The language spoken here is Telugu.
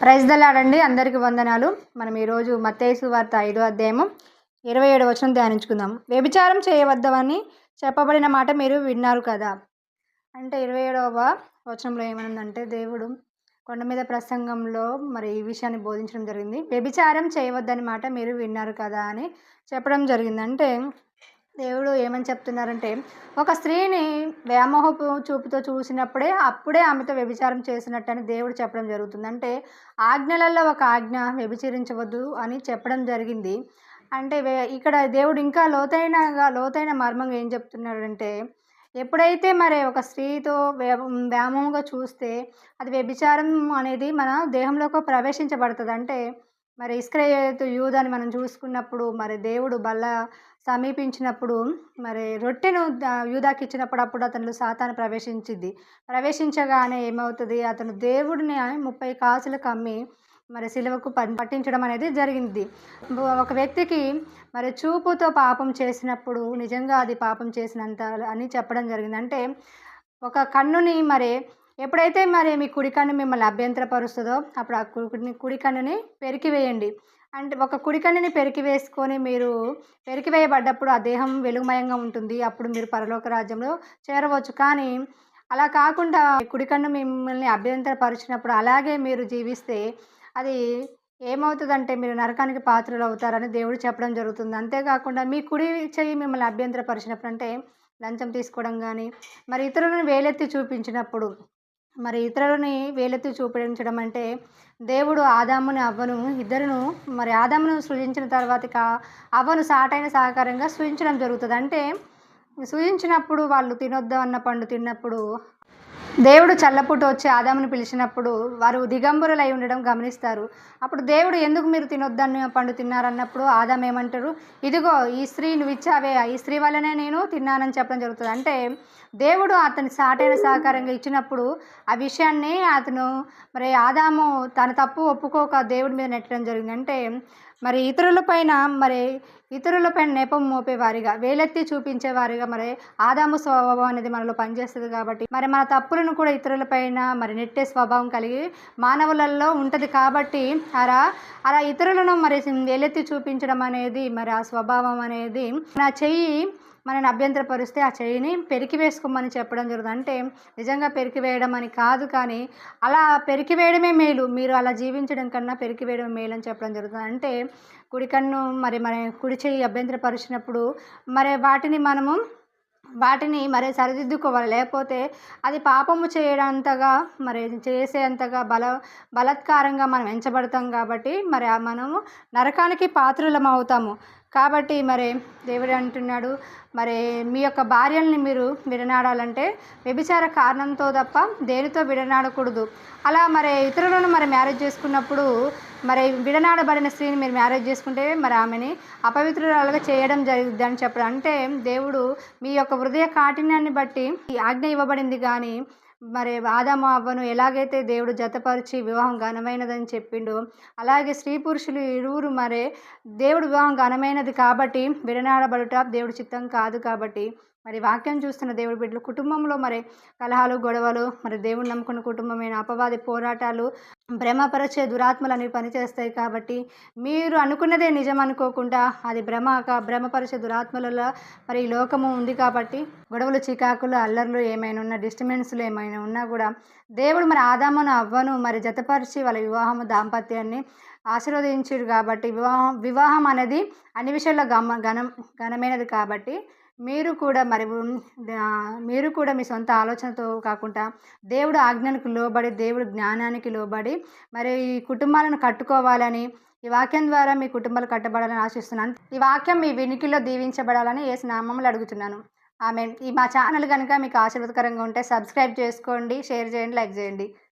ప్రైజ్ దలాడండి అందరికి వందనాలు. మనం ఈరోజు మత్తేసు వార్త ఐదో అధ్యాయము ఇరవై ఏడు వచనం ధ్యానించుకుందాం. వ్యభిచారం చేయవద్దమని చెప్పబడిన మాట మీరు విన్నారు కదా? అంటే ఇరవై ఏడవ వచనంలో ఏమనుందంటే దేవుడు కొండ మీద ప్రసంగంలో మరి ఈ విషయాన్ని బోధించడం జరిగింది. వ్యభిచారం చేయవద్దని మాట మీరు విన్నారు కదా అని చెప్పడం జరిగింది. అంటే దేవుడు ఏమని చెప్తున్నారంటే ఒక స్త్రీని వ్యామోహపు చూపుతో చూసినప్పుడే అప్పుడే ఆమెతో వ్యభిచారం చేసినట్టని దేవుడు చెప్పడం జరుగుతుంది. అంటే ఆజ్ఞలలో ఒక ఆజ్ఞ వ్యభిచరించవద్దు అని చెప్పడం జరిగింది. అంటే ఇక్కడ దేవుడు ఇంకా లోతైనగా లోతైన మర్మంగా ఏం చెప్తున్నాడంటే ఎప్పుడైతే మరి ఒక స్త్రీతో వ్యామోహంగా చూస్తే అది వ్యభిచారం అనేది మన దేహంలోకి ప్రవేశించబడుతుంది. అంటే మరి ఇస్క్రయేతు యూదని మనం చూసుకున్నప్పుడు మరి దేవుడు బల్ల సమీపించినప్పుడు మరి రొట్టెను యూదాకి ఇచ్చినప్పుడు అప్పుడు అతను సాతాను ప్రవేశించింది ప్రవేశించగానే ఏమవుతుంది? అతను దేవుడిని ముప్పై కాసులకు అమ్మి మరి సిలువకు పట్టించడం అనేది జరిగింది. ఒక వ్యక్తికి మరి చూపుతో పాపం చేసినప్పుడు నిజంగా అది పాపం చేసినంత అని చెప్పడం జరిగింది. అంటే ఒక కన్నుని మరి ఎప్పుడైతే మరి మీ కుడికన్ను మిమ్మల్ని అభ్యంతరపరుస్తుందో అప్పుడు ఆ కుడి కుడికన్నుని పెరికివేయండి. అంటే ఒక కుడి కన్నుని పెరికి వేసుకొని మీరు పెరికివేయబడ్డప్పుడు ఆ దేహం వెలుగుమయంగా ఉంటుంది. అప్పుడు మీరు పరలోక రాజ్యంలో చేరవచ్చు. కానీ అలా కాకుండా కుడికన్ను మిమ్మల్ని అభ్యంతరపరిచినప్పుడు అలాగే మీరు జీవిస్తే అది ఏమవుతుందంటే మీరు నరకానికి పాత్రలు అవుతారని దేవుడు చెప్పడం జరుగుతుంది. అంతేకాకుండా మీ కుడి చెయ్యి మిమ్మల్ని అభ్యంతరపరిచినప్పుడు అంటే లంచం తీసుకోవడం కానీ మరి ఇతరులను వేలెత్తి చూపించినప్పుడు మరి ఇతరులని వేలెత్తి చూపించడం అంటే దేవుడు ఆదాముని అవ్వను ఇద్దరును మరి ఆదామును సృజించిన తర్వాత అవ్వను సాటైన సహకారంగా సృజించడం జరుగుతుంది. అంటే సృజించినప్పుడు వాళ్ళు తినొద్దు అన్న పండు తిన్నప్పుడు దేవుడు చల్లపుట వచ్చి ఆదామును పిలిచినప్పుడు వారు దిగంబరులై ఉండడం గమనిస్తారు. అప్పుడు దేవుడు ఎందుకు మీరు తినొద్దన్న పండు తిన్నారన్నప్పుడు ఆదాం ఏమంటారు? ఇదిగో ఈ స్త్రీ నువ్వు ఇచ్చావే ఈ స్త్రీ వల్లనే నేను తిన్నానని చెప్పడం జరుగుతుంది. అంటే దేవుడు అతని సాటైన సహకారంగా ఇచ్చినప్పుడు ఆ విషయాన్ని అతను మరి ఆదాము తన తప్పు ఒప్పుకోక దేవుడి మీద నెట్టడం జరిగింది. అంటే మరి ఇతరులపైన మరి ఇతరులపైన నెపం మోపేవారిగా వేలెత్తి చూపించేవారిగా మరి ఆదాము స్వభావం అనేది మనలో పనిచేస్తుంది కాబట్టి మరి మన తప్పులను కూడా ఇతరులపైన మరి నెట్టే స్వభావం కలిగి మానవులలో ఉంటుంది కాబట్టి అలా అలా ఇతరులను మరి వేలెత్తి చూపించడం అనేది మరి ఆ స్వభావం అనేది నా చెయ్యి మనని అభ్యంతరపరిస్తే ఆ చెయ్యిని పెరికి వేసుకోమని చెప్పడం జరుగుతుంది. అంటే నిజంగా పెరికి వేయడం అని కాదు కానీ అలా పెరికి వేయడమే మేలు. మీరు అలా జీవించడం కన్నా పెరికి వేయడం మేలు అని చెప్పడం జరుగుతుంది. అంటే కుడి కన్ను మరి మన కుడి చెయ్యి అభ్యంతరపరిచినప్పుడు మరి వాటిని మనము వాటిని మరి సరిదిద్దుకోవాలి. లేకపోతే అది పాపము చేయడంతగా మరి చేసేంతగా బల బలత్కారంగా మనం ఎంచబడతాం కాబట్టి మరి మనము నరకానికి పాత్రులం అవుతాము కాబట్టి మరి దేవుడు అంటున్నాడు మరి మీ యొక్క భార్యల్ని మీరు విడనాడాలంటే వ్యభిచార కారణంతో తప్ప దేనితో విడనాడకూడదు. అలా మరి ఇతరులను మరి మ్యారేజ్ చేసుకున్నప్పుడు మరి విడనాడబడిన స్త్రీని మీరు మ్యారేజ్ చేసుకుంటే మరి ఆమెని అపవిత్రురాలుగా చేయడం జరుగుద్ది అని చెప్పడం. అంటే దేవుడు మీ యొక్క హృదయ కాఠిన్యాన్ని బట్టి ఈ ఆజ్ఞ ఇవ్వబడింది కానీ మరి ఆదాము అవ్వను ఎలాగైతే దేవుడు జతపరిచి వివాహం ఘనమైనదని చెప్పిండు అలాగే స్త్రీ పురుషులు ఇరువురు మరే దేవుడు వివాహం ఘనమైనది కాబట్టి విడనాడబడుట దేవుడి చిత్తం కాదు కాబట్టి మరి వాక్యం చూస్తున్న దేవుడి బిడ్డలు కుటుంబంలో మరి కలహాలు గొడవలు మరి దేవుడు నమ్ముకున్న కుటుంబమైన అపవాది పోరాటాలు భ్రమపరచే దురాత్మలు అనేవి పనిచేస్తాయి కాబట్టి మీరు అనుకున్నదే నిజం అనుకోకుండా అది భ్రమ కా- భ్రమపరిచే దురాత్మలలో మరి ఈ లోకము ఉంది కాబట్టి గొడవలు చికాకులు అల్లర్లు ఏమైనా ఉన్నా డిస్టర్బెన్స్లు ఏమైనా ఉన్నా కూడా దేవుడు మరి ఆదామును అవ్వను మరి జతపరిచి వాళ్ళ వివాహము దాంపత్యాన్ని ఆశీర్వదించారు కాబట్టి వివాహం వివాహం అనేది అన్ని విషయాల్లో గమ ఘనం ఘనమైనది కాబట్టి మీరు కూడా మరి మీరు కూడా మీ సొంత ఆలోచనతో కాకుండా దేవుడు ఆజ్ఞలకు లోబడి దేవుడు జ్ఞానానికి లోబడి మరి ఈ కుటుంబాలను కట్టుకోవాలని ఈ వాక్యం ద్వారా మీ కుటుంబాలు కట్టబడాలని ఆశిస్తున్నాను. ఈ వాక్యం మీ వినికిలో దీవించబడాలని ఏ నామములు అడుగుతున్నాను. ఆమె ఈ మా ఛానల్ కనుక మీకు ఆశీర్వదకరంగా ఉంటే సబ్స్క్రైబ్ చేసుకోండి షేర్ చేయండి లైక్ చేయండి.